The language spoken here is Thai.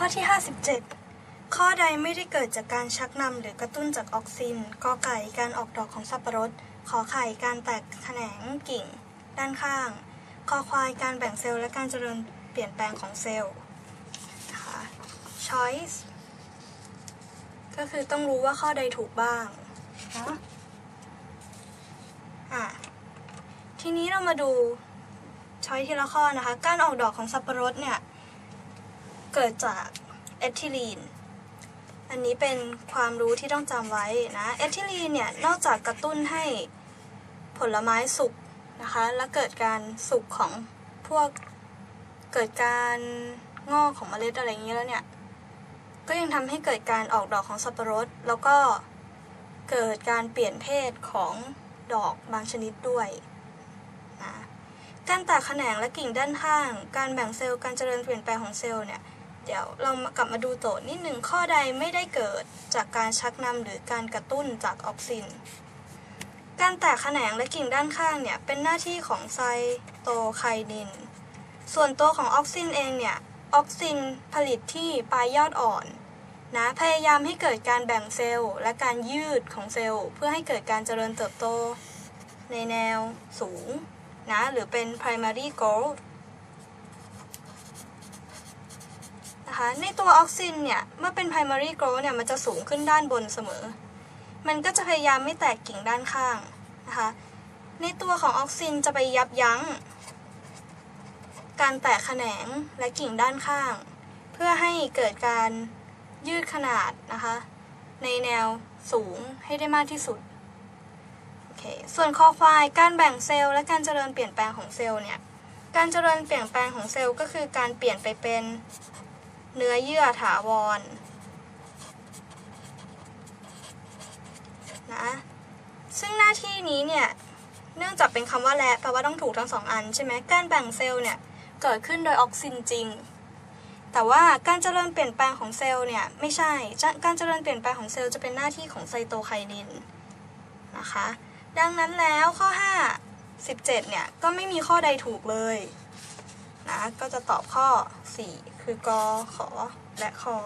ข้อที่ 57 ข้อใดไม่ได้เกิดจากการชักนำหรือกระตุ้นจากออกซินกอไก่การออกดอกของสับปะรด ขอไข่การแตกแขนงกิ่ง ด้านข้างคอควายการแบ่งเซลล์และการเจริญเปลี่ยนแปลงของเซลล์นะคะ choice ก็คือต้องรู้ว่าข้อใดถูกบ้างเนะอะทีนี้เรามาดูช้อยทีละข้อนะคะ การออกดอกของสับปะรดเนี่ย เกิดจากเอทิลีน อันนี้เป็นความรู้ที่ต้องจำไว้นะ เอทิลีนเนี่ย นอกจากกระตุ้นให้ผลไม้สุกนะคะ และเกิดการสุกของพวกเกิดการงอกของเมล็ดอะไรอย่างนี้แล้วเนี่ย ก็ยังทำให้เกิดการออกดอกของสับปะรด แล้วก็เกิดการเปลี่ยนเพศของดอกบางชนิดด้วยนะการแตกแขนงและกิ่งด้านข้าง การแบ่งเซลล์ การเจริญเปลี่ยนแปลงของเซลล์เนี่ย เดี๋ยวเรามากลับมาดูโจทย์นิดหนึ่งข้อใดไม่ได้เกิดจากการชักนำหรือการกระตุ้นจากออกซิน การแตกแขนงและกิ่งด้านข้างเนี่ยเป็นหน้าที่ของไซโตไคนิน ส่วนตัวของออกซินเองเนี่ยออกซินผลิตที่ปลายยอดอ่อนนะพยายามให้เกิดการแบ่งเซลล์และการยืดของเซลล์เพื่อให้เกิดการเจริญเติบโตในแนวสูงนะหรือเป็น primary growth นะคะ ในตัวออกซินเนี่ยเมื่อเป็น primary growth เนี่ยมันจะสูงขึ้นด้านบนเสมอ มันก็จะพยายามไม่แตกกิ่งด้านข้างนะคะ ในตัวของออกซินจะไปยับยั้ง การแตกแขนงและกิ่งด้านข้าง เพื่อให้เกิดการยืดขนาดนะคะ ในแนวสูงให้ได้มากที่สุดโอเคส่วนคอควาย การแบ่งเซลล์และการเจริญเปลี่ยนแปลงของเซลล์เนี่ย การเจริญเปลี่ยนแปลงของเซลล์ก็คือการเปลี่ยนไปเป็น เนื้อเยื่อถาวรนะซึ่งหน้าที่นี้เนี่ย เนื่องจากเป็นคำว่าและแปลว่าต้องถูกทั้งสองอันใช่ไหมการแบ่งเซลล์เนี่ย เกิดขึ้นโดยออกซินจริง แต่ว่าการเจริญเปลี่ยนแปลงของเซลล์เนี่ย ไม่ใช่ การเจริญเปลี่ยนแปลงของเซลล์จะเป็นหน้าที่ของไซโตไคนินนะคะ ดังนั้นแล้วข้อ 5 17 เนี่ย ก็ไม่มีข้อใดถูกเลย นะ ก็จะตอบข้อ 4 คือกอขอและคอ